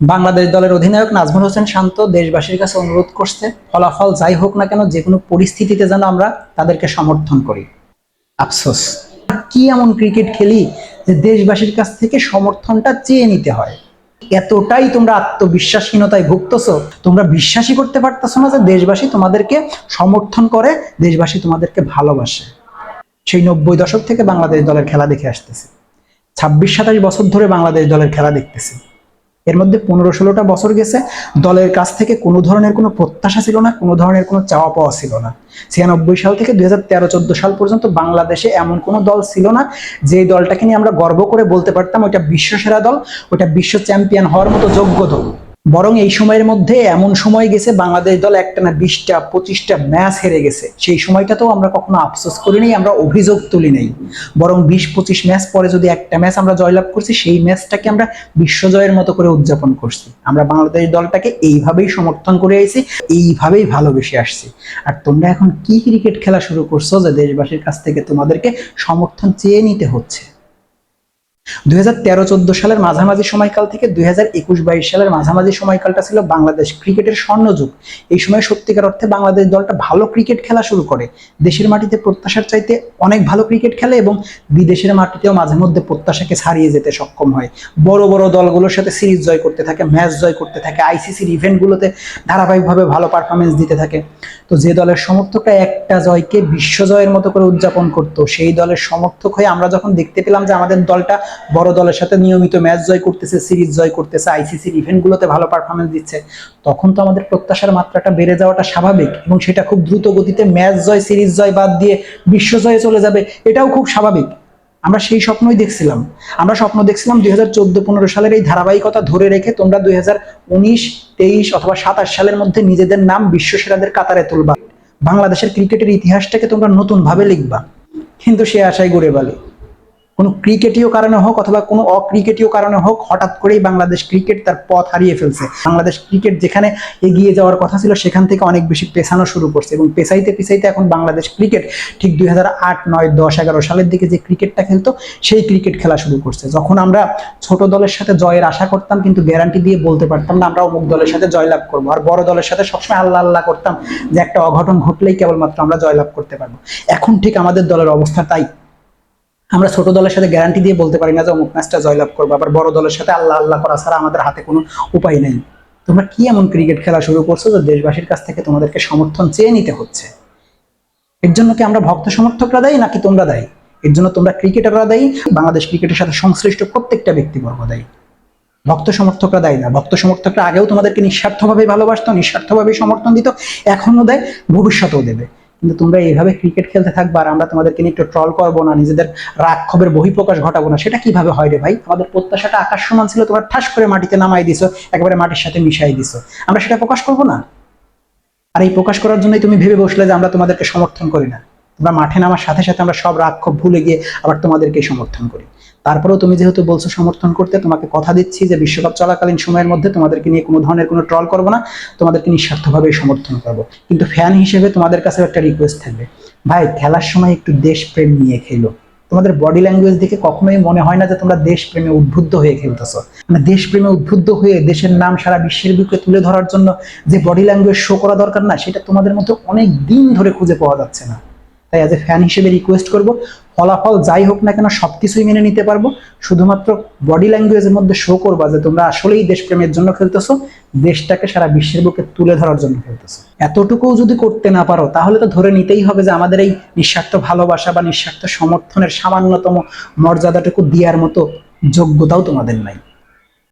বাংলাদেশ দলের অধিনায়ক নাজমুল হোসেন শান্ত দেশবাসীর কাছে অনুরোধ করছে, ফলাফল যাই হোক না কেন যে কোনো পরিস্থিতিতে যেন আমরা তাদেরকে সমর্থন করি। আফসোস। কি এমন ক্রিকেট খেলি যে দেশবাসীর কাছ থেকে সমর্থনটা চেয়ে নিতে হয়? এতটাই তোমরা আত্মবিশ্বাসহীনতায় ভুগতেছো, তোমরা বিশ্বাসই করতে পারতেছো না যে দেশবাসী তোমাদেরকে সমর্থন করে, দেশবাসী তোমাদেরকে ভালোবাসে। সেই নব্বই দশক থেকে বাংলাদেশ দলের খেলা দেখে আসতেছে। ছাব্বিশ সাতাশ বছর ধরে বাংলাদেশ দলের খেলা দেখতেছি। এর মধ্যে পনেরো ষোলোটা বছর গেছে। দলের কাছ থেকে কোনো ধরনের কোনো প্রত্যাশা ছিল না, কোনো ধরনের কোনো চাওয়া পাওয়া ছিল না। ছিয়ানব্বই সাল থেকে দুই হাজার তেরো, চোদ্দ সাল পর্যন্ত বাংলাদেশে এমন কোনো দল ছিল না, যে দলটাকে নিয়ে আমরা গর্ব করে বলতে পারতাম, ওইটা বিশ্বসেরা দল, ওইটা বিশ্ব চ্যাম্পিয়ন হওয়ার মতো যোগ্য দল। বরং এই সময়ের মধ্যে এমন সময় গেছে, বাংলাদেশ দল একটা না বিশটা, পঁচিশটা ম্যাচ হেরে গেছে। সেই সময়টাতেও আমরা কখনো আফসোস করি নাই, আমরা অভিযোগ তুলি নাই। বরং বিশ, পঁচিশ ম্যাচ পরে যদি একটা ম্যাচ আমরা জয়লাভ করছি, সেই ম্যাচটাকে আমরা বিশ্বজয়ের মতো করে উদযাপন করছি। আমরা বাংলাদেশ দলটাকে এইভাবেই সমর্থন করে আইছি, এইভাবেই ভালোবেসে আসছি। আর তোমরা এখন কি ক্রিকেট খেলা শুরু করছ যে দেশবাসীর কাছ থেকে তোমাদেরকে সমর্থন চেয়ে নিতে হচ্ছে? দুই তেরো সালের মাঝামাঝি সময়কাল থেকে দুই হাজার একুশ বাইশ সালের মাঝামাঝি সময়কালটা ছিল বাংলাদেশ ক্রিকেটের স্বর্ণযুগ। এই সময় সত্যিকার অর্থে বাংলাদেশ দলটা ভালো ক্রিকেট খেলা শুরু করে। দেশের মাটিতে প্রত্যাশার চাইতে অনেক ভালো ক্রিকেট খেলে এবং বিদেশের মাটিতেও মাঝে মধ্যে প্রত্যাশাকে ছাড়িয়ে যেতে সক্ষম হয়। বড় বড় দলগুলোর সাথে সিরিজ জয় করতে থাকে, ম্যাচ জয় করতে থাকে, আইসিসির ইভেন্টগুলোতে ধারাবাহিকভাবে ভালো পারফরমেন্স দিতে থাকে। তো যে দলের সমর্থকরা একটা জয়কে বিশ্ব জয়ের মতো করে উদযাপন করতো, সেই দলের সমর্থক হয়ে আমরা যখন দেখতে পেলাম যে আমাদের দলটা বড় দলের সাথে নিয়মিত ম্যাচ জয় করতেছে, সিরিজ জয় করতেছে, আইসিসির ইভেন্টগুলোতে ভালো পারফরমেন্স দিচ্ছে। তখন তো আমাদের প্রত্যাশার মাত্রাটা বেড়ে যাওয়াটা স্বাভাবিক এবং সেটা খুব দ্রুত গতিতে ম্যাচ জয়, সিরিজ জয় বাদ দিয়ে বিশ্ব জয়ে চলে যাবে, এটাও খুব স্বাভাবিক। আমরা সেই স্বপ্নই দেখছিলাম। আমরা স্বপ্ন দেখছিলাম দুই হাজার চোদ্দ পনেরো সালের এই ধারাবাহিকতা ধরে রেখে তোমরা দুই হাজার উনিশ, তেইশ অথবা সাতাশ সালের মধ্যে নিজেদের নাম বিশ্বসেরাদের কাতারে তুলবা। বাংলাদেশের ক্রিকেটের ইতিহাসটাকে তোমরা নতুন ভাবে লিখবা। কিন্তু সে আশায় গড়ে বালি। কোনো ক্রিকেটীয় কারণে হোক অথবা কোনো অক্রিকেটীয় কারণে হোক, হঠাৎ করেই বাংলাদেশ ক্রিকেট তার পথ হারিয়ে ফেলছে। বাংলাদেশ ক্রিকেট যেখানে এগিয়ে যাওয়ার কথা ছিল, সেখান থেকে অনেক বেশি পেছানো শুরু করছে এবং পেছাইতে পেছাইতে এখন বাংলাদেশ ক্রিকেট ঠিক দুই হাজার আট, নয়, দশ, এগারো সালের দিকে যে ক্রিকেটটা খেলতো, সেই ক্রিকেট খেলা শুরু করছে। যখন আমরা ছোট দলের সাথে জয়ের আশা করতাম, কিন্তু গ্যারান্টি দিয়ে বলতে পারতাম না আমরা অমুক দলের সাথে জয়লাভ করব। আর বড় দলের সাথে সবসময় আল্লাহ আল্লাহ করতাম যে একটা অঘটন ঘটলেই কেবলমাত্র আমরা জয়লাভ করতে পারব। এখন ঠিক আমাদের দলের অবস্থা তাই। আমরা ছোট দলের সাথে গ্যারান্টি দিয়ে বলতে পারি না যে অমুক ম্যাচটা জয়লাভ করব, আবার বড় দলের সাথে আল্লাহ আল্লাহ করা ছাড়া আমাদের হাতে কোনো উপায় নেই। তোমরা কি এমন ক্রিকেট খেলা শুরু করছ যে দেশবাসীর কাছ থেকে তোমাদেরকে সমর্থন চেয়ে নিতে হচ্ছে? এর জন্য কি আমরা ভক্ত সমর্থকরা দায়ী নাকি তোমরা দায়ী? এর জন্য তোমরা ক্রিকেটাররা দায়ী? বাংলাদেশ ক্রিকেটের সাথে সংশ্লিষ্ট প্রত্যেকটা ব্যক্তিবর্গ দায়ী। ভক্ত সমর্থকরা দেয় না। ভক্ত সমর্থকরা আগেও তোমাদেরকে নিঃস্বার্থভাবে ভালোবাসতো নিঃস্বার্থভাবে সমর্থন দিত এখনও দেয়, ভবিষ্যতেও দেবে। কিন্তু তোমরা এইভাবে ক্রিকেট খেলতে থাকবে আর আমরা তোমাদেরকে নিয়ে একটু ট্রল করব না, নিজেদের রাগ ক্ষোভের বহিঃপ্রকাশ ঘটাবো না, সেটা কীভাবে হয় রে ভাই? আমাদের প্রত্যাশাটা আকাশ সমান ছিল, তোমরা ঠাস করে মাটিতে নামাই দিছো, একেবারে মাটির সাথে মিশাই দিছো। আমরা সেটা প্রকাশ করব না? আর এই প্রকাশ করার জন্যই তুমি ভেবে বসলে যে আমরা তোমাদেরকে সমর্থন করি না। তোমরা মাঠে নামার সাথে সাথে আমরা সব রাগ ভুলে গিয়ে আবার তোমাদেরকে সমর্থন করি। তারপরেও তুমি যেহেতু বলছো সমর্থন করতে, তোমাকে কথা দিচ্ছি যে বিশ্বকাপ চলাকালীন সময়ের মধ্যে তোমাদেরকে নিয়ে কোনো ধরনের কোনো ট্রল করব না, তোমাদেরকে নিঃস্বার্থভাবেই সমর্থন করব। কিন্তু ফ্যান হিসেবে তোমাদের কাছে একটা রিকোয়েস্ট থাকবে। ভাই, খেলার সময় একটু দেশপ্রেম নিয়ে খেলো। তোমাদের বডি ল্যাঙ্গুয়েজ দেখে কখনোই মনে হয় না যে তোমরা দেশপ্রেমে উদ্বুদ্ধ হয়ে খেলতেছো। মানে দেশপ্রেমে উদ্বুদ্ধ হয়ে দেশের নাম সারা বিশ্বের বুকে তুলে ধরার জন্য যে বডি ল্যাঙ্গুয়েজ শো করা দরকার না, সেটা তোমাদের মধ্যে অনেক দিন ধরে খুঁজে পাওয়া যাচ্ছে না। তাই অ্যাজ এ ফ্যান হিসেবে রিকোয়েস্ট করব। ফলাফল যাই হোক না কেন সবকিছুই মেনে নিতে পারব। শুধুমাত্র বডি ল্যাঙ্গুয়েজের মধ্যে শো করবা যে তোমরা আসলেই দেশপ্রেমের জন্য খেলতেছো, দেশটাকে সারা বিশ্বের বুকে তুলে ধরার জন্য খেলতেছো। এতটুকুও যদি করতে না পারো, তাহলে তো ধরে নিতেই হবে যে আমাদের এই নিঃস্বার্থ ভালোবাসা বা নিঃস্বার্থ সমর্থনের সামান্যতম মর্যাদাটুকু দেওয়ার মতো যোগ্যতাও তোমাদের নাই।